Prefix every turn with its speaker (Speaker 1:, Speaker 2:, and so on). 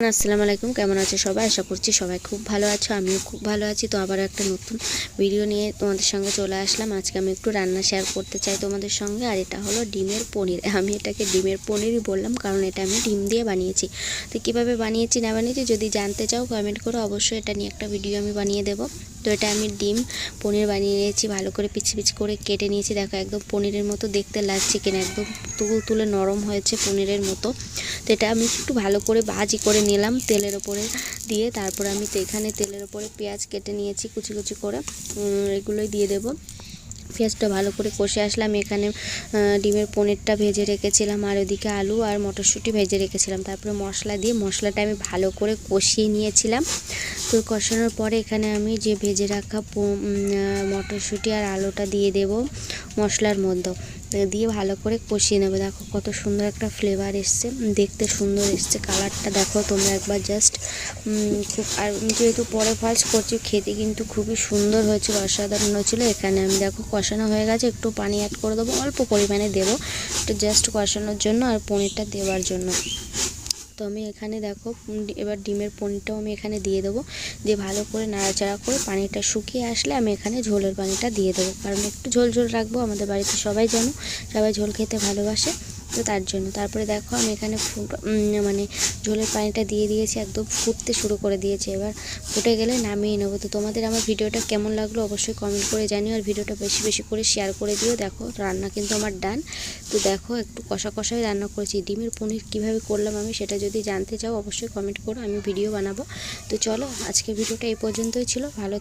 Speaker 1: আসসালামু আলাইকুম, কেমন আছো সবাই? আশা করছি সবাই খুব ভালো আছো, আমিও খুব ভালো আছি। তো আবার একটা নতুন ভিডিও নিয়ে তোমাদের সঙ্গে চলে আসলাম। আজকে আমি একটু রান্না শেয়ার করতে চাই তোমাদের সঙ্গে, আর এটা হলো ডিমের পনির। আমি এটাকে ডিমের পনিরই বললাম, কারণ এটা আমি ডিম দিয়ে বানিয়েছি। তো কীভাবে বানিয়েছি না বানিয়েছি যদি জানতে চাও কমেন্ট করো অবশ্যই এটা নিয়ে একটা ভিডিও আমি বানিয়ে দেবো। তো এটা আমি ডিম, পনির বানিয়ে নিয়েছি, ভালো করে পিচি পিচি করে কেটে নিয়েছি। দেখো, একদম পনিরের মতো দেখতে লাগছে কিনা, একদম তুল তুলে নরম হয়েছে পনিরের মতো। তো এটা আমি একটু ভালো করে ভাজি করে নিলাম তেলের ওপরে দিয়ে। তারপর আমি তো এখানে তেলের ওপরে পেঁয়াজ কেটে নিয়েছি, কুচি কুচি করে এগুলোই দিয়ে দেবো। পেঁয়াজটা ভালো করে কষে আসলাম। এখানে ডিমের পনিরটা ভেজে রেখেছিলাম আর ওদিকে আলু আর মটরশুঁটি ভেজে রেখেছিলাম। তারপরে মশলা দিয়ে, মশলাটা আমি ভালো করে কষিয়ে নিয়েছিলাম। তো কষানোর পরে এখানে আমি যে ভেজে রাখা মটরশুঁটি আর আলুটা দিয়ে দেব মশলার মধ্যে। দিয়ে ভালো করে কষিয়ে নেবে। দেখো কত সুন্দর একটা ফ্লেভার এসছে। দেখতে সুন্দর এসছে কালারটা দেখো তোমরা একবার জাস্ট খুব, আর যেহেতু পরে ফার্স্ট করছি, খেতে কিন্তু খুবই সুন্দর হয়েছিল, অসাধারণ হয়েছিল। এখানে আমি দেখো কষানো হয়ে গেছে। একটু পানি অ্যাড করে দেবো, অল্প পরিমাণে দেবো। একটু জাস্ট কষানোর জন্য আর পনিরটা দেওয়ার জন্য। তো আমি এখানে দেখো এবার ডিমের পনিরটাও আমি এখানে দিয়ে দেবো। দিয়ে ভালো করে নাড়াচাড়া করে পানিটা শুকিয়ে আসলে আমি এখানে ঝোলের পানিটা দিয়ে দেবো। কারণ একটু ঝোল ঝোল রাখব, আমাদের বাড়িতে সবাই জানো, সবাই ঝোল খেতে ভালোবাসে। তো তার জন্য। তারপরে দেখো আমি এখানে ফু- উম, মানে ঝোলের পানিটা দিয়ে দিয়েছি একদম ফুটতে শুরু করে দিয়েছি। এবার ফুটে গেলে নামিয়ে নেব। তো তোমাদের আমার ভিডিওটা কেমন লাগল অবশ্যই কমেন্ট করে জানিও আর ভিডিওটা বেশি বেশি করে শেয়ার করে দিও। দেখো রান্না কিন্তু আমার ডান তো দেখো একটু কষা কষাই রান্না করেছি। ডিমের পনির কীভাবে করলাম আমি সেটা যদি জানতে চাও অবশ্যই কমেন্ট করো আমি ভিডিও বানাবো। তো চলো আজকে ভিডিওটা এই পর্যন্তই ছিল। ভালো